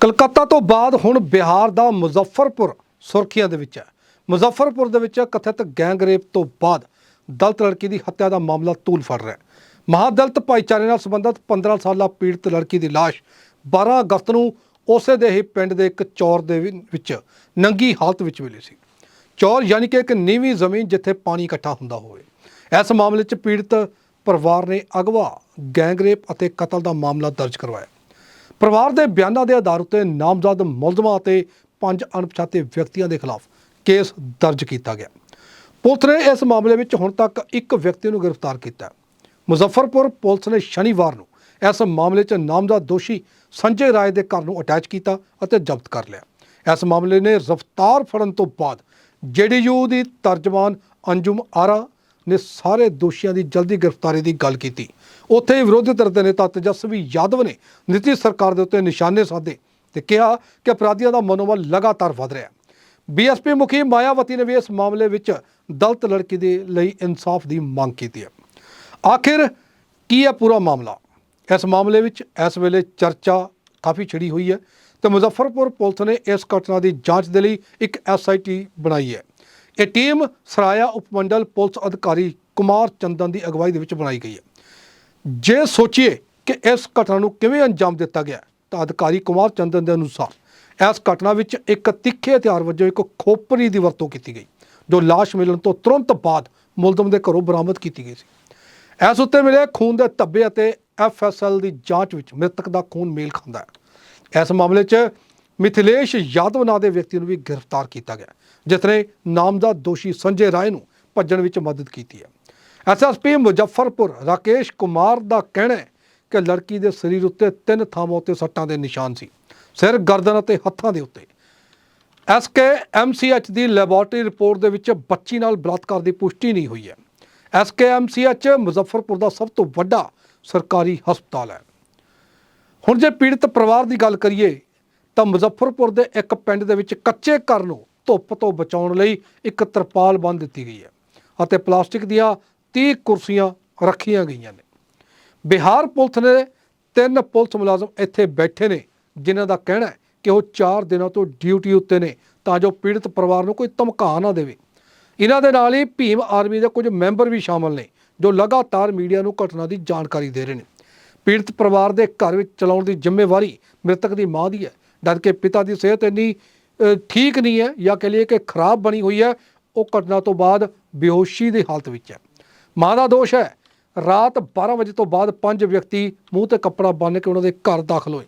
ਕਲਕੱਤਾ ਤੋਂ ਬਾਅਦ ਹੁਣ ਬਿਹਾਰ ਦਾ ਮੁਜ਼ੱਫਰਪੁਰ ਸੁਰਖੀਆਂ ਦੇ ਵਿੱਚ ਹੈ। ਮੁਜ਼ੱਫਰਪੁਰ ਦੇ ਵਿੱਚ ਕਥਿਤ ਗੈਂਗ ਰੇਪ ਤੋਂ ਬਾਅਦ ਦਲਤ ਲੜਕੀ ਦੀ ਹੱਤਿਆ ਦਾ ਮਾਮਲਾ ਤੂਲ ਫੜ ਰਿਹਾ ਹੈ। ਮਹਾਦਲਿਤ ਭਾਈਚਾਰੇ ਨਾਲ ਸੰਬੰਧਿਤ 15 ਸਾਲਾ ਪੀੜਤ ਲੜਕੀ ਦੀ ਲਾਸ਼ 12 ਅਗਸਤ ਨੂੰ ਉਸੇ ਦੇ ਹੀ ਪਿੰਡ ਦੇ ਇੱਕ ਚੌਰ ਦੇ ਵਿ- ਵਿੱਚ ਨੰਗੀ ਹਾਲਤ ਵਿੱਚ ਮਿਲੀ ਸੀ। ਚੌਰ ਯਾਨੀ ਕਿ ਇੱਕ ਨੀਵੀਂ ਜ਼ਮੀਨ ਜਿੱਥੇ ਪਾਣੀ ਇਕੱਠਾ ਹੁੰਦਾ ਹੋਵੇ। ਇਸ ਮਾਮਲੇ 'ਚ ਪੀੜਤ ਪਰਿਵਾਰ ਨੇ ਅਗਵਾ ਗੈਂਗ ਰੇਪ ਅਤੇ ਕਤਲ ਦਾ ਮਾਮਲਾ ਦਰਜ ਕਰਵਾਇਆ। ਪਰਿਵਾਰ ਦੇ ਬਿਆਨਾਂ ਦੇ ਆਧਾਰ ਉੱਤੇ ਨਾਮਜ਼ਦ ਮੁਲਜ਼ਮਾਂ ਅਤੇ ਪੰਜ ਅਣਪਛਾਤੇ ਵਿਅਕਤੀਆਂ ਦੇ ਖਿਲਾਫ ਕੇਸ ਦਰਜ ਕੀਤਾ ਗਿਆ ਪੁਲਿਸ ਨੇ ਇਸ ਮਾਮਲੇ ਵਿੱਚ ਹੁਣ ਤੱਕ ਇੱਕ ਵਿਅਕਤੀ ਨੂੰ ਗ੍ਰਿਫਤਾਰ ਕੀਤਾ ਹੈ। ਮੁਜ਼ੱਫਰਪੁਰ ਪੁਲਿਸ ਨੇ ਸ਼ਨੀਵਾਰ ਨੂੰ ਇਸ ਮਾਮਲੇ 'ਚ ਨਾਮਜ਼ਦ ਦੋਸ਼ੀ ਸੰਜੇ ਰਾਏ ਦੇ ਘਰ ਨੂੰ ਅਟੈਚ ਕੀਤਾ ਅਤੇ ਜ਼ਬਤ ਕਰ ਲਿਆ ਇਸ ਮਾਮਲੇ ਨੇ ਰਫਤਾਰ ਫੜਨ ਤੋਂ ਬਾਅਦ ਜੇਡੀਯੂ ਦੀ ਤਰਜਮਾਨ ਅੰਜੁਮ ਆਰਾ ਨੇ ਸਾਰੇ ਦੋਸ਼ੀਆਂ ਦੀ ਜਲਦੀ ਗ੍ਰਿਫਤਾਰੀ ਦੀ ਗੱਲ ਕੀਤੀ। ਉੱਥੇ ਹੀ ਵਿਰੋਧੀ ਧਿਰ ਦੇ ਨੇਤਾ ਤੇਜਸਵੀ ਯਾਦਵ ਨੇ ਨਿਤੀਸ਼ ਸਰਕਾਰ ਦੇ ਉੱਤੇ ਨਿਸ਼ਾਨੇ ਸਾਧੇ ਤੇ ਕਿਹਾ ਕਿ ਅਪਰਾਧੀਆਂ ਦਾ ਮਨੋਬਲ ਲਗਾਤਾਰ ਵਧ ਰਿਹਾ ਹੈ। ਬੀਐਸਪੀ ਮੁਖੀ ਮਾਇਆਵਤੀ ਨੇ ਵੀ ਇਸ ਮਾਮਲੇ ਵਿੱਚ ਦਲਤ ਲੜਕੀ ਦੇ ਲਈ ਇਨਸਾਫ ਦੀ ਮੰਗ ਕੀਤੀ ਹੈ। ਆਖਿਰ ਕੀ ਹੈ ਪੂਰਾ ਮਾਮਲਾ? ਇਸ ਮਾਮਲੇ ਵਿੱਚ ਇਸ ਵੇਲੇ ਚਰਚਾ ਕਾਫੀ ਛਿੜੀ ਹੋਈ ਹੈ ਤੇ ਮੁਜ਼ੱਫਰਪੁਰ ਪੁਲਿਸ ਨੇ ਇਸ ਘਟਨਾ ਦੀ ਜਾਂਚ ਦੇ ਲਈ ਇੱਕ ਐਸਆਈਟੀ ਬਣਾਈ ਹੈ। ਇਹ ਟੀਮ ਸਰਾਇਆ ਉਪਮੰਡਲ ਪੁਲਿਸ ਅਧਿਕਾਰੀ ਕੁਮਾਰ ਚੰਦਨ ਦੀ ਅਗਵਾਈ ਦੇ ਵਿੱਚ ਬਣਾਈ ਗਈ ਹੈ। ਜੇ ਸੋਚੀਏ ਕਿ ਇਸ ਘਟਨਾ ਨੂੰ ਕਿਵੇਂ ਅੰਜਾਮ ਦਿੱਤਾ ਗਿਆ, ਤਾਂ ਅਧਿਕਾਰੀ ਕੁਮਾਰ ਚੰਦਨ ਦੇ ਅਨੁਸਾਰ ਇਸ ਘਟਨਾ ਵਿੱਚ ਇੱਕ ਤਿੱਖੇ ਹਥਿਆਰ ਵਜੋਂ ਇੱਕ ਖੋਪਰੀ ਦੀ ਵਰਤੋਂ ਕੀਤੀ ਗਈ, ਜੋ ਲਾਸ਼ ਮਿਲਣ ਤੋਂ ਤੁਰੰਤ ਬਾਅਦ ਮੁਲਜ਼ਮ ਦੇ ਘਰੋਂ ਬਰਾਮਦ ਕੀਤੀ ਗਈ ਸੀ। ਇਸ ਉੱਤੇ ਮਿਲੇ ਖੂਨ ਦੇ ਧੱਬੇ ਅਤੇ ਐਫਐਸਐਲ ਦੀ ਜਾਂਚ ਵਿੱਚ ਮ੍ਰਿਤਕ ਦਾ ਖੂਨ ਮੇਲ ਖਾਂਦਾ ਹੈ। ਇਸ ਮਾਮਲੇ 'ਚ ਮਿਥਿਲੇਸ਼ ਯਾਦਵ ਨਾਂ ਦੇ ਵਿਅਕਤੀ ਨੂੰ ਵੀ ਗ੍ਰਿਫਤਾਰ ਕੀਤਾ ਗਿਆ। ਜਿਸ ਨੇ ਨਾਮਜ਼ਦ ਦੋਸ਼ੀ ਸੰਜੇ ਰਾਏ ਨੂੰ ਭੱਜਣ ਵਿੱਚ ਮਦਦ ਕੀਤੀ ਹੈ। ਐਸਐਸਪੀ ਮੁਜ਼ੱਫਰਪੁਰ ਰਾਕੇਸ਼ ਕੁਮਾਰ ਦਾ ਕਹਿਣਾ ਹੈ ਕਿ ਲੜਕੀ ਦੇ ਸਰੀਰ ਉੱਤੇ ਤਿੰਨ ਥਾਵਾਂ ਉੱਤੇ ਸੱਟਾਂ ਦੇ ਨਿਸ਼ਾਨ ਸੀ, ਸਿਰ, ਗਰਦਨ ਅਤੇ ਹੱਥਾਂ ਦੇ ਉੱਤੇ। ਐਸਕੇ ਐਮਸੀਐਚ ਦੀ ਲੈਬੋਰਟਰੀ ਰਿਪੋਰਟ ਦੇ ਵਿੱਚ ਬੱਚੀ ਨਾਲ ਬਲਾਤਕਾਰ ਦੀ ਪੁਸ਼ਟੀ ਨਹੀਂ ਹੋਈ ਹੈ। ਐਸਕੇ ਐਮਸੀਐਚ ਮੁਜ਼ੱਫਰਪੁਰ ਦਾ ਸਭ ਤੋਂ ਵੱਡਾ ਸਰਕਾਰੀ ਹਸਪਤਾਲ ਹੈ। ਹੁਣ ਜੇ ਪੀੜਤ ਪਰਿਵਾਰ ਦੀ ਗੱਲ ਕਰੀਏ, ਤਾਂ ਮੁਜ਼ੱਫਰਪੁਰ ਦੇ ਇੱਕ ਪਿੰਡ ਦੇ ਵਿੱਚ ਕੱਚੇ ਘਰ ਨੂੰ ਧੁੱਪ ਤੋਂ ਬਚਾਉਣ ਲਈ ਇੱਕ ਤਰਪਾਲ ਬੰਨ੍ਹ ਦਿੱਤੀ ਗਈ ਹੈ ਅਤੇ ਪਲਾਸਟਿਕ ਦੀਆਂ 30 ਕੁਰਸੀਆਂ ਰੱਖੀਆਂ ਗਈਆਂ ਨੇ। ਬਿਹਾਰ ਪੁਲਿਸ ਨੇ ਤਿੰਨ ਪੁਲਿਸ ਮੁਲਾਜ਼ਮ ਇੱਥੇ ਬੈਠੇ ਨੇ, ਜਿਨ੍ਹਾਂ ਦਾ ਕਹਿਣਾ ਹੈ ਕਿ ਉਹ 4 ਦਿਨਾਂ ਤੋਂ ਡਿਊਟੀ ਉੱਤੇ ਨੇ ਤਾਂ ਜੋ ਪੀੜਤ ਪਰਿਵਾਰ ਨੂੰ ਕੋਈ ਧਮਕਾ ਨਾ ਦੇਵੇ। ਇਹਨਾਂ ਦੇ ਨਾਲ ਹੀ ਭੀਮ ਆਰਮੀ ਦੇ ਕੁਝ ਮੈਂਬਰ ਵੀ ਸ਼ਾਮਲ ਨੇ, ਜੋ ਲਗਾਤਾਰ ਮੀਡੀਆ ਨੂੰ ਘਟਨਾ ਦੀ ਜਾਣਕਾਰੀ ਦੇ ਰਹੇ ਨੇ। ਪੀੜਤ ਪਰਿਵਾਰ ਦੇ ਘਰ ਵਿੱਚ ਚਲਾਉਣ ਦੀ ਜ਼ਿੰਮੇਵਾਰੀ ਮ੍ਰਿਤਕ ਦੀ ਮਾਂ ਦੀ ਹੈ। ਜਦ ਕਿ ਪਿਤਾ ਦੀ ਸਿਹਤ ਇੰਨੀ ਠੀਕ ਨਹੀਂ ਹੈ ਜਾਂ ਕਹ ਲਈਏ ਕਿ ਖਰਾਬ ਬਣੀ ਹੋਈ ਹੈ, ਉਹ ਘਟਨਾ ਤੋਂ ਬਾਅਦ ਬੇਹੋਸ਼ੀ ਦੀ ਹਾਲਤ ਵਿੱਚ ਹੈ। ਮਾਂ ਦਾ ਦੋਸ਼ ਹੈ, ਰਾਤ 12 ਵਜੇ ਤੋਂ ਬਾਅਦ ਪੰਜ ਵਿਅਕਤੀ ਮੂੰਹ ਤੇ ਕੱਪੜਾ ਬੰਨ੍ਹ ਕੇ ਉਹਨਾਂ ਦੇ ਘਰ ਦਾਖਲ ਹੋਏ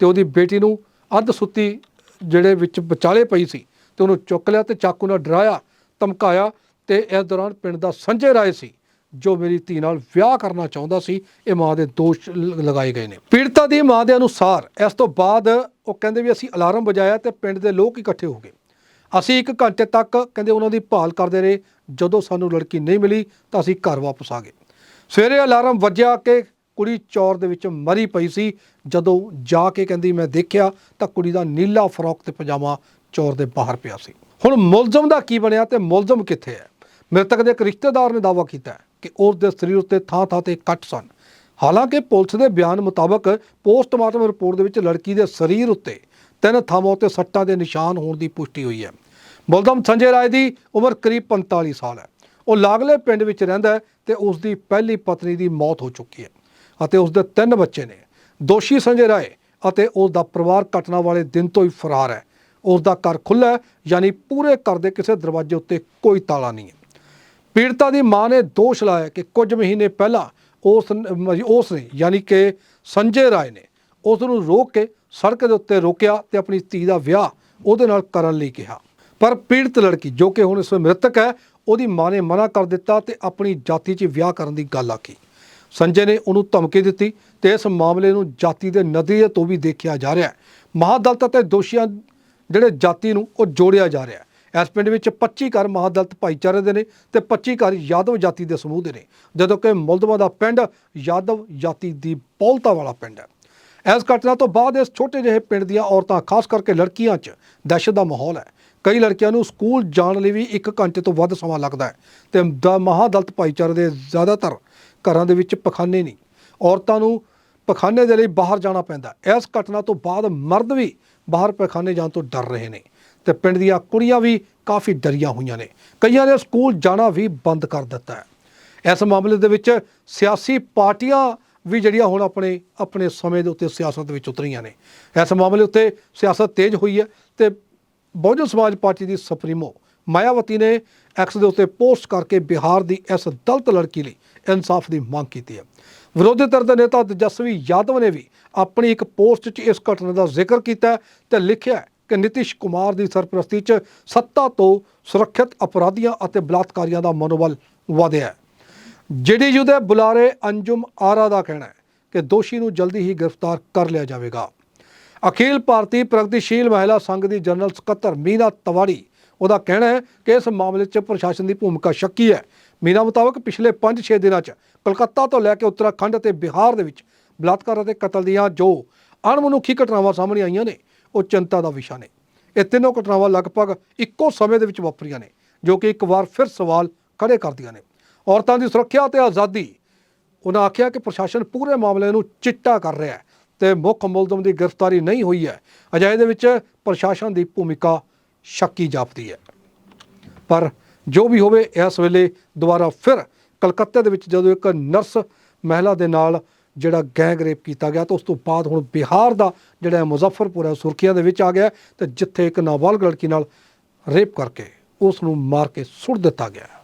ਤੇ ਉਹਦੀ ਬੇਟੀ ਨੂੰ ਅੱਧ ਸੁੱਤੀ ਜਿਹੜੇ ਵਿੱਚ ਵਿਚਾਲੇ ਪਈ ਸੀ ਤੇ ਉਹਨੂੰ ਚੁੱਕ ਲਿਆ ਤੇ ਚਾਕੂ ਨਾਲ ਡਰਾਇਆ, ਧਮਕਾਇਆ ਤੇ ਇਸ ਦੌਰਾਨ ਪਿੰਡ ਦਾ ਸੰਜੇ ਰਾਏ ਸੀ। ਜੋ ਮੇਰੀ ਧੀ ਨਾਲ ਵਿਆਹ ਕਰਨਾ ਚਾਹੁੰਦਾ ਸੀ, ਇਹ ਮਾਂ ਦੇ ਦੋਸ਼ ਲ- ਲਗਾਏ ਗਏ ਨੇ। ਪੀੜਤਾ ਦੀ ਮਾਂ ਦੇ ਅਨੁਸਾਰ ਇਸ ਤੋਂ ਬਾਅਦ ਉਹ ਕਹਿੰਦੇ ਵੀ ਅਸੀਂ ਅਲਾਰਮ ਵਜਾਇਆ ਤੇ ਪਿੰਡ ਦੇ ਲੋਕ ਇਕੱਠੇ ਹੋ ਗਏ। ਅਸੀਂ ਇੱਕ ਘੰਟੇ ਤੱਕ ਕਹਿੰਦੇ ਉਹਨਾਂ ਦੀ ਭਾਲ ਕਰਦੇ ਰਹੇ, ਜਦੋਂ ਸਾਨੂੰ ਲੜਕੀ ਨਹੀਂ ਮਿਲੀ ਤਾਂ ਅਸੀਂ ਘਰ ਵਾਪਸ ਆ ਗਏ। ਸਵੇਰੇ ਅਲਾਰਮ ਵੱਜਿਆ ਕਿ ਕੁੜੀ ਚੌਰ ਦੇ ਵਿੱਚ ਮਰੀ ਪਈ ਸੀ। ਜਦੋਂ ਜਾ ਕੇ ਕਹਿੰਦੀ ਮੈਂ ਦੇਖਿਆ ਤਾਂ ਕੁੜੀ ਦਾ ਨੀਲਾ ਫਰੋਕ ਤੇ ਪਜਾਮਾ ਚੌਰ ਦੇ ਬਾਹਰ ਪਿਆ ਸੀ। ਹੁਣ ਮੁਲਜ਼ਮ ਦਾ ਕੀ ਬਣਿਆ ਤੇ ਮੁਲਜ਼ਮ ਕਿੱਥੇ ਹੈ? ਮ੍ਰਿਤਕ ਦੇ ਇੱਕ ਰਿਸ਼ਤੇਦਾਰ ਨੇ ਦਾਅਵਾ ਕੀਤਾ ਹੈ। ਕਿ ਉਸ ਦੇ ਸਰੀਰ ਉੱਤੇ ਥਾਂ-ਥਾਂ ਤੇ ਕੱਟ ਸਨ। ਹਾਲਾਂਕਿ ਪੁਲਿਸ ਦੇ ਬਿਆਨ ਮੁਤਾਬਕ ਪੋਸਟਮਾਰਟਮ ਰਿਪੋਰਟ ਦੇ ਵਿੱਚ ਲੜਕੀ ਦੇ ਸਰੀਰ ਉੱਤੇ ਤਿੰਨ ਥਾਵਾਂ ਉੱਤੇ ਸੱਟਾਂ ਦੇ ਨਿਸ਼ਾਨ ਹੋਣ ਦੀ ਪੁਸ਼ਟੀ ਹੋਈ ਹੈ। ਮੁਲਜ਼ਮ ਸੰਜੇ ਰਾਏ ਦੀ ਉਮਰ ਕਰੀਬ 45 ਸਾਲ ਹੈ। ਉਹ ਲਾਗਲੇ ਪਿੰਡ ਵਿੱਚ ਰਹਿੰਦਾ ਹੈ ਤੇ ਉਸ ਦੀ ਪਹਿਲੀ ਪਤਨੀ ਦੀ ਮੌਤ ਹੋ ਚੁੱਕੀ ਹੈ ਅਤੇ ਉਸ ਦੇ ਤਿੰਨ ਬੱਚੇ ਨੇ। ਦੋਸ਼ੀ ਸੰਜੇ ਰਾਏ ਅਤੇ ਉਸ ਦਾ ਪਰਿਵਾਰ ਘਟਨਾ ਵਾਲੇ ਦਿਨ ਤੋਂ ਹੀ ਫਰਾਰ ਹੈ। ਉਸ ਦਾ ਘਰ ਖੁੱਲ੍ਹਾ ਹੈ, ਯਾਨੀ ਪੂਰੇ ਘਰ ਦੇ ਕਿਸੇ ਦਰਵਾਜ਼ੇ ਉੱਤੇ ਕੋਈ ਤਾਲਾ ਨਹੀਂ ਹੈ। ਪੀੜਤਾ ਦੀ ਮਾਂ ਨੇ ਦੋਸ਼ ਲਾਇਆ ਕਿ ਕੁਝ ਮਹੀਨੇ ਪਹਿਲਾਂ ਉਸ ਉਸ ਨੇ, ਯਾਨੀ ਕਿ ਸੰਜੇ ਰਾਏ ਨੇ, ਉਸ ਨੂੰ ਰੋਕ ਕੇ ਸੜਕ ਦੇ ਉੱਤੇ ਰੋਕਿਆ ਤੇ ਆਪਣੀ ਧੀ ਦਾ ਵਿਆਹ ਉਹਦੇ ਨਾਲ ਕਰਨ ਲਈ ਕਿਹਾ। ਪਰ ਪੀੜਤ ਲੜਕੀ, ਜੋ ਕਿ ਹੁਣ ਇਸ ਵੇਲੇ ਮ੍ਰਿਤਕ ਹੈ, ਉਹਦੀ ਮਾਂ ਨੇ ਮਨਾ ਕਰ ਦਿੱਤਾ ਤੇ ਆਪਣੀ ਜਾਤੀ 'ਚ ਵਿਆਹ ਕਰਨ ਦੀ ਗੱਲ ਆਖੀ। ਸੰਜੇ ਨੇ ਉਹਨੂੰ ਧਮਕੀ ਦਿੱਤੀ ਤੇ ਇਸ ਮਾਮਲੇ ਨੂੰ ਜਾਤੀ ਦੇ ਨਜ਼ਰੀਏ ਤੋਂ ਵੀ ਦੇਖਿਆ ਜਾ ਰਿਹਾ ਹੈ। ਮਹਾਦਲਤ ਅਤੇ ਦੋਸ਼ੀਆਂ ਜਿਹੜੇ ਜਾਤੀ ਨੂੰ ਉਹ ਜੋੜਿਆ ਜਾ ਰਿਹਾ ਹੈ। ਇਸ ਪਿੰਡ ਵਿੱਚ 25 ਘਰ ਮਹਾਦਲਤ ਭਾਈਚਾਰੇ ਦੇ ਨੇ ਤੇ 25 ਘਰ ਯਾਦਵ ਜਾਤੀ ਦੇ ਸਮੂਹ ਦੇ ਨੇ, ਜਦੋਂ ਕਿ ਮੁਲਜ਼ਮਾਂ ਦਾ ਪਿੰਡ ਯਾਦਵ ਜਾਤੀ ਦੀ ਬਹੁਲਤਾ ਵਾਲਾ ਪਿੰਡ ਹੈ। ਇਸ ਘਟਨਾ ਤੋਂ ਬਾਅਦ ਇਸ ਛੋਟੇ ਜਿਹੇ ਪਿੰਡ ਦੀਆਂ ਔਰਤਾਂ, ਖਾਸ ਕਰਕੇ ਲੜਕੀਆਂ 'ਚ ਦਹਿਸ਼ਤ ਦਾ ਮਾਹੌਲ ਹੈ। ਕਈ ਲੜਕੀਆਂ ਨੂੰ ਸਕੂਲ ਜਾਣ ਲਈ ਵੀ 1 ਘੰਟੇ ਤੋਂ ਵੱਧ ਸਮਾਂ ਲੱਗਦਾ ਹੈ ਤੇ ਦਾ ਮਹਾਦਲਤ ਭਾਈਚਾਰੇ ਦੇ ਜ਼ਿਆਦਾਤਰ ਘਰਾਂ ਦੇ ਵਿੱਚ ਪਖਾਨੇ ਨਹੀਂ। ਔਰਤਾਂ ਨੂੰ ਪਖਾਨੇ ਦੇ ਲਈ ਬਾਹਰ ਜਾਣਾ ਪੈਂਦਾ ਇਸ ਘਟਨਾ ਤੋਂ ਬਾਅਦ ਮਰਦ ਵੀ ਬਾਹਰ ਪਖਾਨੇ ਜਾਣ ਤੋਂ ਡਰ ਰਹੇ ਨੇ। ਤੇ ਪਿੰਡ ਦੀਆਂ ਕੁੜੀਆਂ ਵੀ ਕਾਫੀ ਡਰੀਆਂ ਹੋਈਆਂ ਨੇ। ਕਈਆਂ ਨੇ ਸਕੂਲ ਜਾਣਾ ਵੀ ਬੰਦ ਕਰ ਦਿੱਤਾ ਹੈ। ਇਸ ਮਾਮਲੇ ਦੇ ਵਿੱਚ ਸਿਆਸੀ ਪਾਰਟੀਆਂ ਵੀ ਜਿਹੜੀਆਂ ਹੁਣ ਆਪਣੇ ਆਪਣੇ ਸਮੇਂ ਦੇ ਉੱਤੇ ਸਿਆਸਤ ਵਿੱਚ ਉਤਰੀਆਂ ਨੇ। ਇਸ ਮਾਮਲੇ ਉੱਤੇ ਸਿਆਸਤ ਤੇਜ਼ ਹੋਈ ਹੈ ਤੇ ਬਹੁਜਨ ਸਮਾਜ ਪਾਰਟੀ ਦੀ ਸੁਪਰੀਮੋ ਮਾਇਆਵਤੀ ਨੇ ਐਕਸ ਦੇ ਉੱਤੇ ਪੋਸਟ ਕਰਕੇ ਬਿਹਾਰ ਦੀ ਇਸ ਦਲਤ ਲੜਕੀ ਲਈ ਇਨਸਾਫ ਦੀ ਮੰਗ ਕੀਤੀ ਹੈ। ਵਿਰੋਧੀ ਧਿਰ ਦੇ ਨੇਤਾ ਤੇਜਸਵੀ ਯਾਦਵ ਨੇ ਵੀ ਆਪਣੀ ਇੱਕ ਪੋਸਟ 'ਚ ਇਸ ਘਟਨਾ ਦਾ ਜ਼ਿਕਰ ਕੀਤਾ ਹੈ ਤੇ ਲਿਖਿਆ ਕਿ ਨਿਤਿਸ਼ ਕੁਮਾਰ ਦੀ ਸਰਪ੍ਰਸਤੀ 'ਚ ਸੱਤਾ ਤੋਂ ਸੁਰੱਖਿਅਤ ਅਪਰਾਧੀਆਂ ਅਤੇ ਬਲਾਤਕਾਰੀਆਂ ਦਾ ਮਨੋਬਲ ਵਧਿਆ ਹੈ। ਜੇਡੀਯੂ ਦੇ ਬੁਲਾਰੇ ਅੰਜੁਮ ਆਰਾ ਦਾ ਕਹਿਣਾ ਹੈ ਕਿ ਦੋਸ਼ੀ ਨੂੰ ਜਲਦੀ ਹੀ ਗ੍ਰਿਫਤਾਰ ਕਰ ਲਿਆ ਜਾਵੇਗਾ। ਅਖਿਲ ਭਾਰਤੀ ਪ੍ਰਗਤੀਸ਼ੀਲ ਮਹਿਲਾ ਸੰਘ ਦੀ ਜਨਰਲ ਸਕੱਤਰ ਮੀਨਾ ਤਵਾੜੀ ਉਹਦਾ ਕਹਿਣਾ ਹੈ ਕਿ ਇਸ ਮਾਮਲੇ 'ਚ ਪ੍ਰਸ਼ਾਸਨ ਦੀ ਭੂਮਿਕਾ ਸ਼ੱਕੀ ਹੈ। ਮੀਨਾ ਮੁਤਾਬਕ ਪਿਛਲੇ 5-6 ਦਿਨਾਂ 'ਚ ਕਲਕੱਤਾ ਤੋਂ ਲੈ ਕੇ ਉੱਤਰਾਖੰਡ ਅਤੇ ਬਿਹਾਰ ਦੇ ਵਿੱਚ ਬਲਾਤਕਾਰ ਅਤੇ ਕਤਲ ਦੀਆਂ ਜੋ ਅਣਮਨੁੱਖੀ ਘਟਨਾਵਾਂ ਸਾਹਮਣੇ ਆਈਆਂ ਨੇ ਉਹ ਚਿੰਤਾ ਦਾ ਵਿਸ਼ਾ ਨੇ। ਇਹ ਤਿੰਨੋਂ ਘਟਨਾਵਾਂ ਲਗਭਗ ਇੱਕੋ ਸਮੇਂ ਦੇ ਵਿੱਚ ਵਾਪਰੀਆਂ ਨੇ, ਜੋ ਕਿ ਇੱਕ ਵਾਰ ਫਿਰ ਸਵਾਲ ਖੜੇ ਕਰਦੀਆਂ ਨੇ। ਔਰਤਾਂ ਦੀ ਸੁਰੱਖਿਆ ਤੇ ਆਜ਼ਾਦੀ, ਉਹਨਾਂ ਆਖਿਆ ਕਿ ਪ੍ਰਸ਼ਾਸਨ ਪੂਰੇ ਮਾਮਲੇ ਨੂੰ ਚਿੱਟਾ ਕਰ ਰਿਹਾ ਹੈ ਤੇ ਮੁੱਖ ਮੁਲਜ਼ਮ ਦੀ ਗ੍ਰਿਫਤਾਰੀ ਨਹੀਂ ਹੋਈ ਹੈ। ਅਜਿਹੇ ਦੇ ਵਿੱਚ ਪ੍ਰਸ਼ਾਸਨ ਦੀ ਭੂਮਿਕਾ ਸ਼ੱਕੀ ਜਾਪਦੀ ਹੈ। ਪਰ ਜੋ ਵੀ ਹੋਵੇ, ਇਸ ਵੇਲੇ ਦੁਬਾਰਾ ਫਿਰ ਕਲਕੱਤੇ ਦੇ ਵਿੱਚ ਜਦੋਂ ਇੱਕ ਨਰਸ ਮਹਿਲਾ ਦੇ ਨਾਲ ਜਿਹੜਾ ਗੈਂਗ ਰੇਪ ਕੀਤਾ ਗਿਆ ਤਾਂ ਉਸ ਤੋਂ ਬਾਅਦ ਹੁਣ ਬਿਹਾਰ ਦਾ ਜਿਹੜਾ ਹੈ ਮੁਜ਼ੱਫਰਪੁਰ ਹੈ ਸੁਰਖੀਆਂ ਦੇ ਵਿੱਚ ਆ ਗਿਆ ਹੈ ਤੇ ਜਿੱਥੇ ਇੱਕ ਨਾਬਾਲਗ ਲੜਕੀ ਨਾਲ ਰੇਪ ਕਰਕੇ ਉਸ ਨੂੰ ਮਾਰ ਕੇ ਸੁੱਟ ਦਿੱਤਾ ਗਿਆ